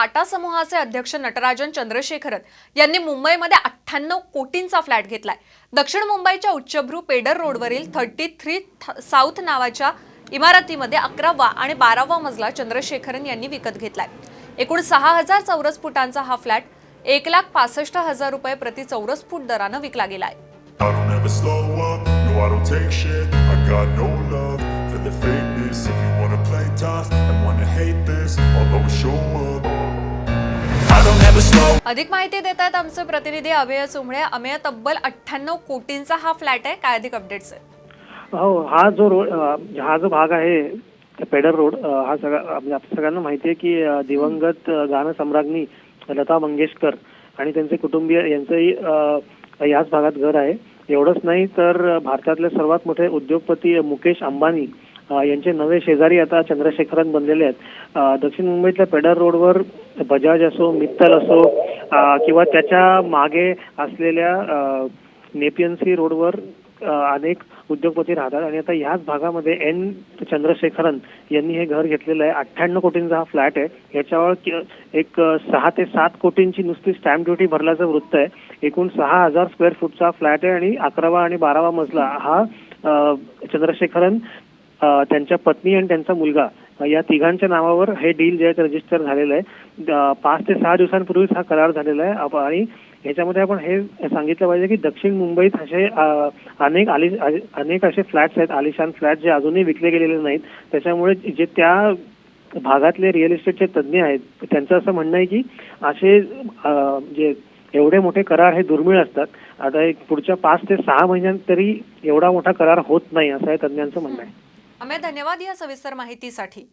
टाटा समूहाचे अध्यक्ष नटराजन चंद्रशेखरन यांनी मुंबईमध्ये अठ्ठ्याण्णव कोटींचा फ्लॅट घेतलाय. दक्षिण मुंबईच्या उच्चभ्रू पेडर रोडवरील थर्टी थ्री साऊथ नावाच्या इमारतीमध्ये अकरावा आणि बारावा मजला चंद्रशेखरन यांनी विकत घेतलाय. एकूण सहा हजार चौरस फुटांचा हा फ्लॅट एक लाख पासष्ट हजार रुपये प्रति चौरस फूट दरानं विकला गेलाय I don't no अधिक माहिती देत आहेत आमचे प्रतिनिधी अभय चुंबळे अमेय तब्बल अठ्ठ्याण्णव कोटींचा हा फ्लॅट आहे. काय अधिक अपडेट्स आहे हो हा जो रोड हा जो भाग आहे पेडर रोड हा सगळा म्हणजे आपल्या सगळ्यांना माहिती आहे की दिवंगत गानसम्राज्ञी लता मंगेशकर आणि त्यांचे कुटुंबीय यांचंही याच भागात घर आहे. एवढंच नाही तर भारतातले सर्वात मोठे उद्योगपती मुकेश अंबानी यांचे नवे शेजारी आता चंद्रशेखरन बनलेले आहेत. दक्षिण मुंबईतल्या पेडर रोडवर बजाज असो मित्तल असो किंवा त्याच्यामागे असलेल्या नेपियन्सी रोडवर अनेक उद्योगपती राहतात. आणि आता ह्याच भागामध्ये एन चंद्रशेखरन यांनी हे घर घेतलेलं आहे. अठ्ठ्याण्णव कोटींचा हा फ्लॅट आहे. याच्यावर एक सहा ते सात कोटींची नुसती स्टॅम्प ड्युटी भरल्याचं वृत्त आहे. एकूण सहा हजार स्क्वेअर फूटचा फ्लॅट आहे आणि अकरावा आणि बारावा मजला हा चंद्रशेखरन त्यांच्या पत्नी आणि त्यांचा मुलगा या तिघांच्या नावावर हे डील जे आहे रजिस्टर झालेलं आहे. पाच ते सहा दिवसांपूर्वीच हा करार झालेला आहे. आणि याच्यामध्ये आपण हे सांगितलं पाहिजे की दक्षिण मुंबईत असे अनेक आली अनेक असे फ्लॅट्स आहेत. आलिशान फ्लॅट जे अजूनही विकले गेलेले नाहीत. त्याच्यामुळे जे त्या भागातले रिअल इस्टेटचे तज्ज्ञ आहेत त्यांचं असं म्हणणं आहे की असे जे एवढे मोठे करार हे दुर्मिळ असतात. आता एक पुढच्या पाच ते सहा महिन्यात तरी एवढा मोठा करार होत नाही असं आहे तज्ज्ञांचं म्हणणं आहे. अमे धन्यवाद या सविस्तर माहितीसाठी.